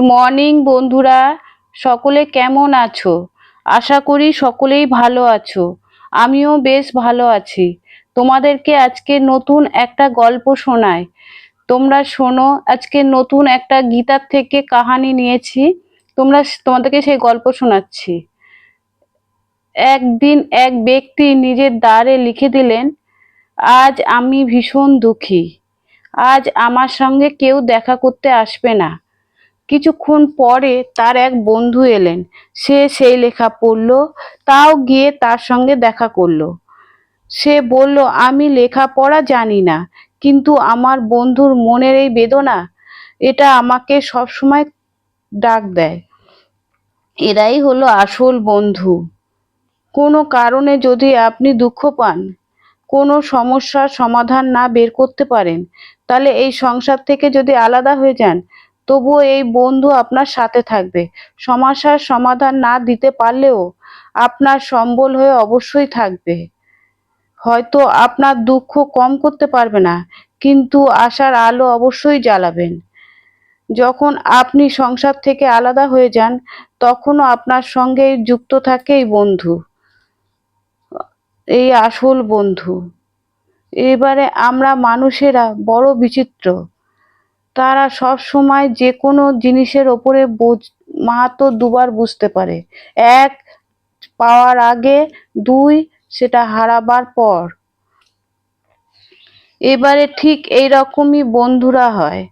Morning বন্ধুরা। সকলে কেমন আছো? আশা করি সকলেই ভালো আছো। আমিও বেশ ভালো আছি। তোমাদেরকে আজকে নতুন একটা গল্প শোনাই। তোমরা শোনো, আজকে নতুন একটা গীতার থেকে কাহানি নিয়েছি। তোমরা তোমাদেরকে সেই গল্প শোনাচ্ছি। একদিন এক ব্যক্তি নিজের দ্বারে লিখে দিলেন, আজ আমি ভীষণ দুঃখী। আজ আমার সঙ্গে কেউ দেখা করতে আসবে না। কিছুক্ষণ পরে তার এক বন্ধু এলেন। সে সেই লেখা পড়ল, তাও গিয়ে তার সঙ্গে দেখা করল। সে বলল, আমি লেখা পড়া জানি না, কিন্তু আমার বন্ধুর মনের এই বেদনা, এটা আমাকে সবসময় ডাক দেয়। এরাই হলো আসল বন্ধু। কোনো কারণে যদি আপনি দুঃখ পান, কোনো সমস্যার সমাধান না বের করতে পারেন, তাহলে এই সংসার থেকে যদি আলাদা হয়ে যান তবুও এই বন্ধু আপনার সাথে থাকবে। সমস্যার সমাধান না দিতে পারলেও আপনার সম্বল হয়ে অবশ্যই থাকবে। হয়তো আপনার দুঃখ কম করতে পারবে না, কিন্তু আশার আলো অবশ্যই জ্বালাবেন। যখন আপনি সংসার থেকে আলাদা হয়ে যান, তখনও আপনার সঙ্গে যুক্ত থাকে এই বন্ধু। এই আসল বন্ধু। এবারে আমরা মানুষেরা বড় বিচিত্র। তারা সব সময় যে কোনো জিনিসের ওপরে বোঝ মাহাত্ম দুবার বুঝতে পারে। এক, পাওয়ার আগে। দুই, সেটা হারাবার পর। এবারে ঠিক এই রকমই বন্ধুরা হয়।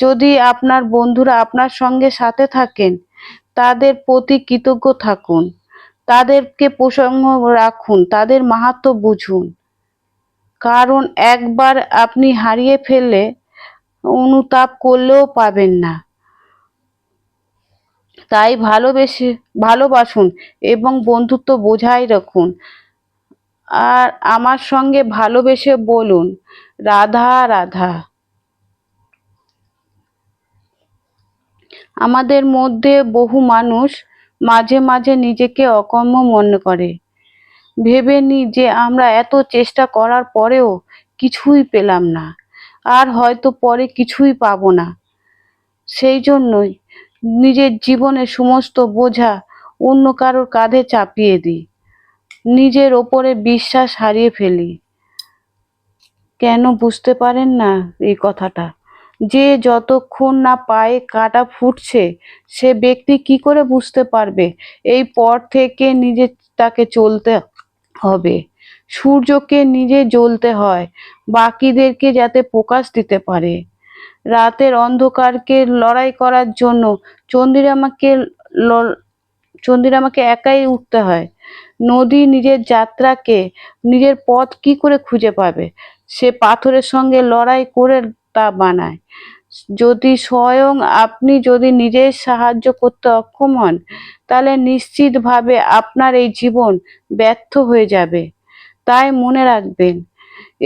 যদি আপনার বন্ধুরা আপনার সঙ্গে সাথে থাকেন, তাদের প্রতি কৃতজ্ঞ থাকুন। তাদেরকে প্রসঙ্গ রাখুন, তাদের মাহাত্ম বুঝুন। কারণ একবার আপনি হারিয়ে ফেললে অনুতাপ করলেও পাবেন না। তাই ভালোবেসে, ভালোবাসুন এবং বন্ধুত্ব বোঝাই রাখুন। আর আমার সঙ্গে ভালোবেসে বলুন, রাধা রাধা। আমাদের মধ্যে বহু মানুষ মাঝে মাঝে নিজেকে অকর্ম মনে করে। ভেবে নি যে আমরা এত চেষ্টা করার পরেও কিছুই পেলাম না। আর হয়তো পরে কিছুই পাবো না। সেই জন্যই নিজের জীবনের সমস্ত বোঝা অন্য কারোর কাঁধে চাপিয়ে দিই। নিজের ওপরে বিশ্বাস হারিয়ে ফেলি। কেন বুঝতে পারেন না এই কথাটা? যে যতক্ষণ না পায়ে কাটা ফুটছে, সে ব্যক্তি কি করে বুঝতে পারবে? এই পর থেকে নিজে তাকে চলতে হবে। সূর্যকে নিজে জ্বলতে হয়, বাকিদেরকে যাতে প্রকাশ দিতে পারে। রাতের অন্ধকারকে লড়াই করার জন্য চন্দিরামাকে চন্দিরামাকে একাই উঠতে হয়। নদী নিজের যাত্রাকে, নিজের পথ কি করে খুঁজে পাবে? সে পাথরের সঙ্গে লড়াই করে তা বানায়। যদি স্বয়ং আপনি যদি নিজের সাহায্য করতে অক্ষম হন, তাহলে নিশ্চিতভাবে আপনার এই জীবন ব্যর্থ হয়ে যাবে। তাই মনে রাখবেন,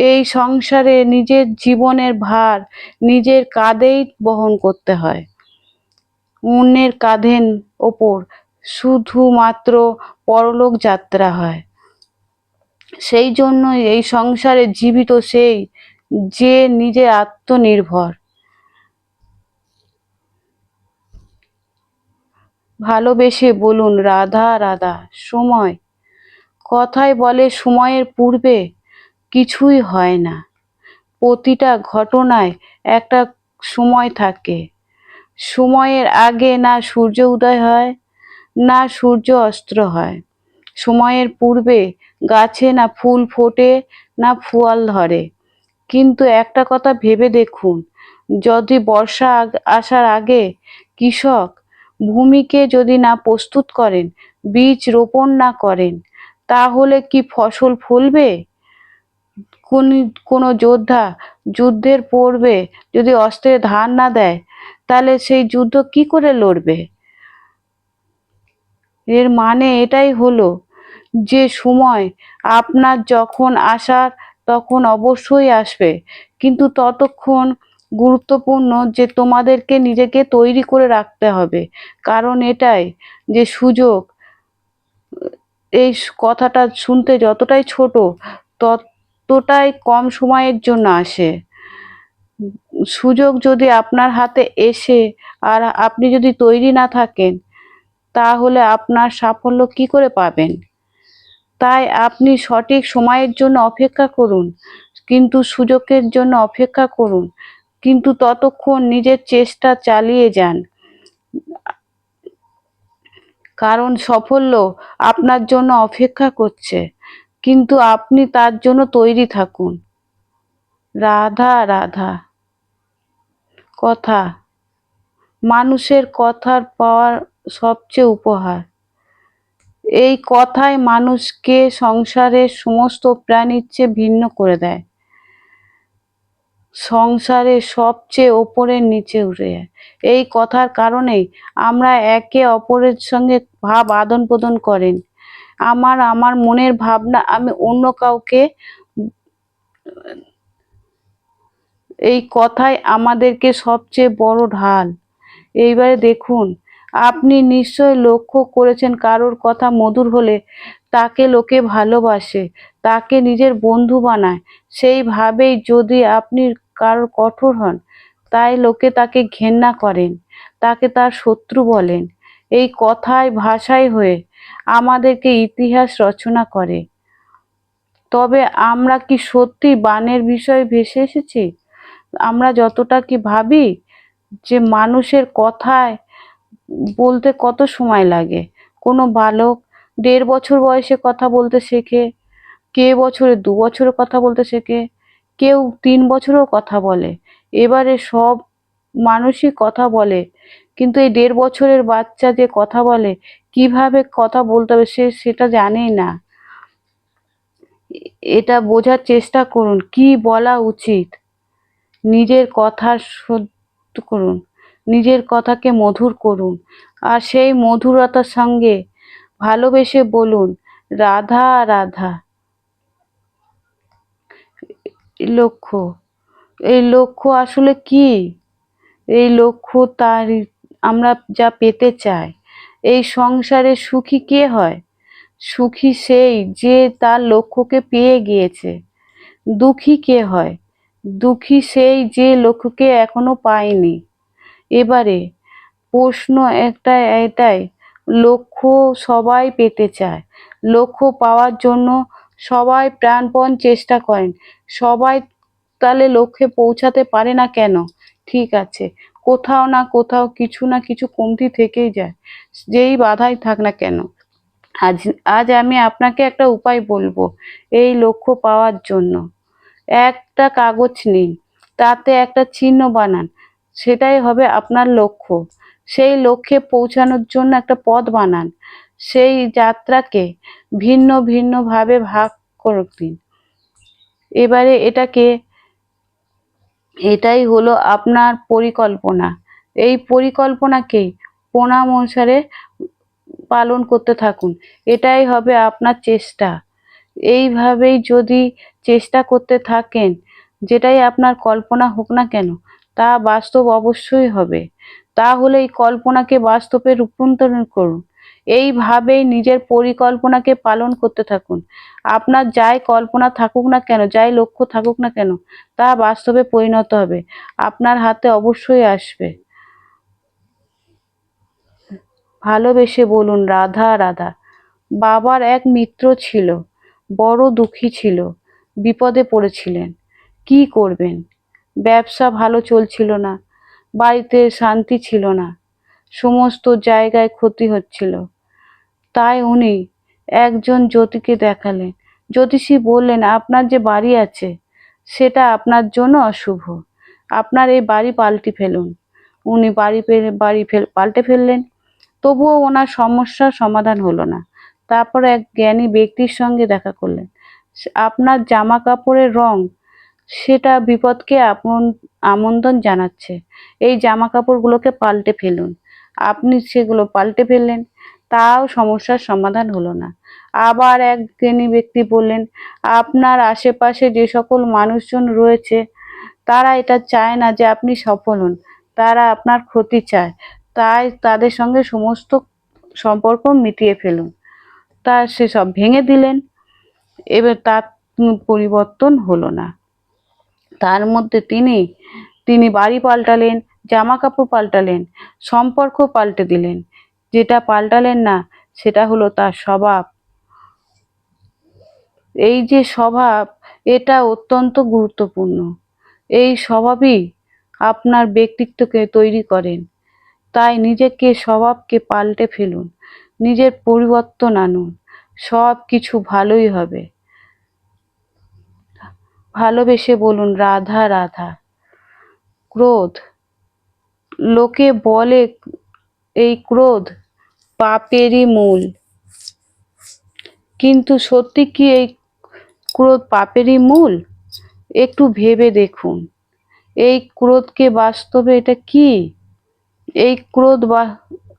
এই সংসারে নিজের জীবনের ভার নিজের কাঁধেই বহন করতে হয়। অন্যের কাঁধের ওপর শুধুমাত্র পরলোক যাত্রা হয়। সেই জন্য এই সংসারে জীবিত সেই যে নিজে আত্মনির্ভর। ভালোবেসে বলুন, রাধা রাধা, সময় কথায় বলে সময়ের পূর্বে কিছুই হয় না। প্রতিটা ঘটনায় একটা সময় থাকে। সময়ের আগে না সূর্য উদয় হয়, না সূর্য অস্ত্র হয়। সময়ের পূর্বে গাছে না ফুল ফোটে, না ফুয়াল ধরে। কিন্তু একটা কথা ভেবে দেখুন, যদি বর্ষা আসার আগে কৃষক ভূমিকে যদি না প্রস্তুত করেন, বীজ রোপণ না করেন তাহলে কি ফসল ফলবে? কোন, কোনো যোদ্ধা যুদ্ধের পূর্বে যদি অস্ত্রে ধার না দেয়, তাহলে সেই যুদ্ধ কি করে লড়বে? এর মানে এটাই হলো যে সময় আপনার যখন আসার তখন অবশ্যই আসবে, কিন্তু ততক্ষণ গুরুত্বপূর্ণ যে তোমাদেরকে নিজেকে তৈরি করে রাখতে হবে। কারণ এটাই যে সুযোগ এই কথাটা শুনতে যতটাই ছোট, ততটাই কম সময়ের জন্য আসে। সুযোগ যদি আপনার হাতে এসে আর আপনি যদি তৈরি না থাকেন, তাহলে আপনার সাফল্য কি করে পাবেন? তাই আপনি সঠিক সময়ের জন্য অপেক্ষা করুন, কিন্তু সুযোগের জন্য অপেক্ষা করুন, কিন্তু ততক্ষণ নিজের চেষ্টা চালিয়ে যান। কারণ সাফল্য আপনার জন্য অপেক্ষা করছে। কিন্তু আপনি তার জন্য তৈরি থাকুন। রাধা রাধা। কথা। মানুষের কথার পাওয়ার সবচেয়ে উপহার। এই কথাই মানুষকে সংসারের সমস্ত প্রাণীর চেয়ে ভিন্ন করে দেয়। সংসারে সবচেয়ে ওপরের নিচে উঠে যায়। এই কথার কারণেই আমরা একে অপরের সঙ্গে ভাব আদান প্রদান করেন। আমার আমার মনের ভাবনা, আমি অন্য কাউকে এই কথাই আমাদেরকে সবচেয়ে বড় ঢাল। এইবারে দেখুন, আপনি নিশ্চয় লক্ষ্য করেছেন কারোর কথা মধুর হলে তাকে লোকে ভালোবাসে, তাকে নিজের বন্ধু বানায়। সেইভাবেই যদি আপনি কারোর কঠোর হন, তাই লোকে তাকে ঘেন্না করেন, তাকে তার শত্রু বলেন। এই কথায় ভাষায় হয়ে আমাদেরকে ইতিহাস রচনা করে। তবে আমরা কি সত্যি বানের বিষয়ে ভেসে এসেছি? আমরা যতটা কি ভাবি যে মানুষের কথায় বলতে কত সময় লাগে? কোনো বালক দেড় বছর বয়সে কথা বলতে শেখে, কে বছরে দু বছরে কথা বলতে শেখে, কেউ তিন বছরেও কথা বলে। এবারে সব মানুষই কথা বলে, কিন্তু এই দেড় বছরের বাচ্চা যে কথা বলে, কীভাবে কথা বলতে হবে সে সেটা জানেই না। এটা বোঝার চেষ্টা করুন, কি বলা উচিত? নিজের কথা সত্য করুন, নিজের কথাকে মধুর করুন, আর সেই মধুরতার সঙ্গে ভালোবেসে বলুন, রাধা রাধা। লক্ষ্য, এই লক্ষ্য আসলে কি? এই লক্ষ্য তার, আমরা যা পেতে চাই। এই সংসারে সুখী কে হয়? সুখী সেই যে তার লক্ষ্যকে পেয়ে গিয়েছে। দুঃখী কে হয়? দুঃখী সেই যে লক্ষ্যকে এখনও পায়নি। এবারে প্রশ্ন একটা এটাই লক্ষ্য সবাই পেতে চায়। লক্ষ্য পাওয়ার জন্য সবাই প্রাণপণ চেষ্টা করেন। সবাই তাহলে লক্ষ্যে পৌঁছাতে পারে না কেন? ঠিক আছে, কোথাও না কোথাও কিছু না কিছু কমতি থেকেই যায়। যেই বাধাই থাক না কেন। আজ আজ আমি আপনাকে একটা উপায় বলব এই লক্ষ্য পাওয়ার জন্য। একটা কাগজ নিন, তাতে একটা চিহ্ন বানান, সেটাই হবে আপনার লক্ষ্য। সেই লক্ষ্যে পৌঁছানোর জন্য একটা পথ বানান। সেই যাত্রাকে ভিন্ন ভিন্নভাবে ভাগ করে দিন। এবারে এটাকে, এটাই হলো আপনার পরিকল্পনা। এই পরিকল্পনাকেই প্রণাম অনুসারে পালন করতে থাকুন। এটাই হবে আপনার চেষ্টা। এইভাবেই যদি চেষ্টা করতে থাকেন, যেটাই আপনার কল্পনা হোক না কেন, তা বাস্তব অবশ্যই হবে। তাহলে এই কল্পনাকে বাস্তবে রূপান্তরণ করুন। এইভাবেই নিজের পরিকল্পনাকে পালন করতে থাকুন। আপনার যাই কল্পনা থাকুক না কেন, যাই লক্ষ্য থাকুক না কেন, তা বাস্তবে পরিণত হবে। আপনার হাতে অবশ্যই আসবে। ভালোবেসে বলুন, রাধা রাধা। বাবার এক মিত্র ছিল, বড় দুঃখী ছিল, বিপদে পড়েছিলেন। কি করবেন? ব্যবসা ভালো চলছিল না বাড়িতে শান্তি ছিল না। সমস্ত জায়গায় ক্ষতি হচ্ছিল। তাই উনি একজন জ্যোতিকে দেখালেন। জ্যোতিষী বললেন, আপনার যে বাড়ি আছে, সেটা আপনার জন্য অশুভ। আপনার এই বাড়ি পাল্টে ফেলুন। উনি বাড়ি বাড়ি ফেল, পাল্টে ফেললেন। তবুও ওনার সমস্যার সমাধান হলো না। তারপর এক জ্ঞানী ব্যক্তির সঙ্গে দেখা করলেন। আপনার জামা কাপড়ের রং সেটা বিপদকে আপন আমন্ত্রণ জানাচ্ছে। এই জামা কাপড়গুলোকে পাল্টে ফেলুন। আপনি সেগুলো পাল্টে ফেললেন, তাও সমস্যার সমাধান হলো না। আবার এক জ্ঞানী ব্যক্তি বললেন, আপনার আশেপাশে যে সকল মানুষজন রয়েছে, তারা এটা চায় না যে আপনি সফল হন। তারা আপনার ক্ষতি চায়। তাই তাদের সঙ্গে সমস্ত সম্পর্ক মিটিয়ে ফেলুন। তা সেসব ভেঙে দিলেন। এবার তার পরিবর্তন হলো না। তার মধ্যে তিনি তিনি বাড়ি পাল্টালেন জামা কাপড় পাল্টালেন, সম্পর্ক পাল্টে দিলেন। যেটা পাল্টালেন না, সেটা হলো তার স্বভাব। এই যে স্বভাব, এটা অত্যন্ত গুরুত্বপূর্ণ। এই স্বভাবই আপনার ব্যক্তিত্বকে তৈরি করেন। তাই নিজেকে, স্বভাবকে পাল্টে ফেলুন। নিজের পরিবর্তন আনুন। সব কিছু ভালোই হবে। ভালোবেসে বলুন, রাধা রাধা। ক্রোধ। লোকে বলে এই ক্রোধ পাপেরই মূল। কিন্তু সত্যি কি এই ক্রোধ পাপেরই মূল? একটু ভেবে দেখুন। এই ক্রোধকে বাস্তবে এটা কি? এই ক্রোধ বা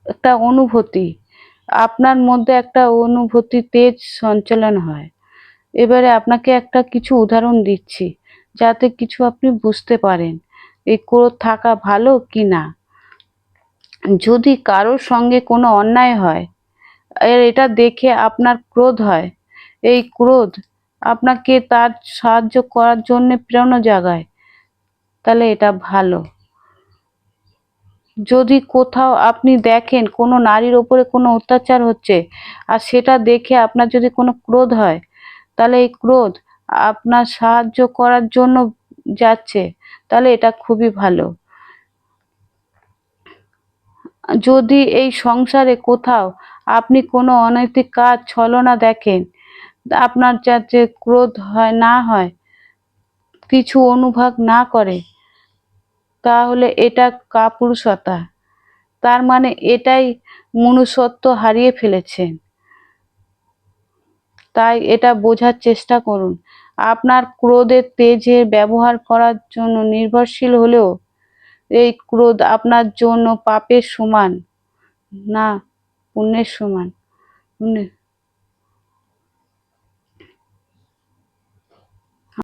একটা অনুভূতি। আপনার মধ্যে একটা অনুভূতি তেজ সঞ্চালন হয়। এবারে আপনাকে একটা কিছু উদাহরণ দিচ্ছি, যাতে কিছু আপনি বুঝতে পারেন এই ক্রোধ থাকা ভালো কি না। যদি কারোর সঙ্গে কোনো অন্যায় হয় এটা দেখে আপনার ক্রোধ হয়, এই ক্রোধ আপনাকে তার সাহায্য করার জন্য প্রেরণা জাগায়, তাহলে এটা ভালো। যদি কোথাও আপনি দেখেন কোনো নারীর ওপরে কোনো অত্যাচার হচ্ছে আর সেটা দেখে আপনার যদি কোনো ক্রোধ হয় তাহলে এই ক্রোধ আপনার সাহায্য করার জন্য যাচ্ছে, তাহলে এটা খুবই ভালো। যদি এই সংসারে কোথাও আপনি কোনো অনৈতিক কাজ, ছলনা দেখেন, আপনার যাতে ক্রোধ হয়, না হয়, কিছু অনুভব না করে, তাহলে এটা কাপুরুষতা। তার মানে এটাই মনুষ্যত্ব হারিয়ে ফেলেছেন। তাই এটা বোঝার চেষ্টা করুন। আপনার ক্রোধের তেজের ব্যবহার করার জন্য নির্ভরশীল হলেও এই ক্রোধ আপনার জন্য পাপের সমান, না, পুণ্যের সমান।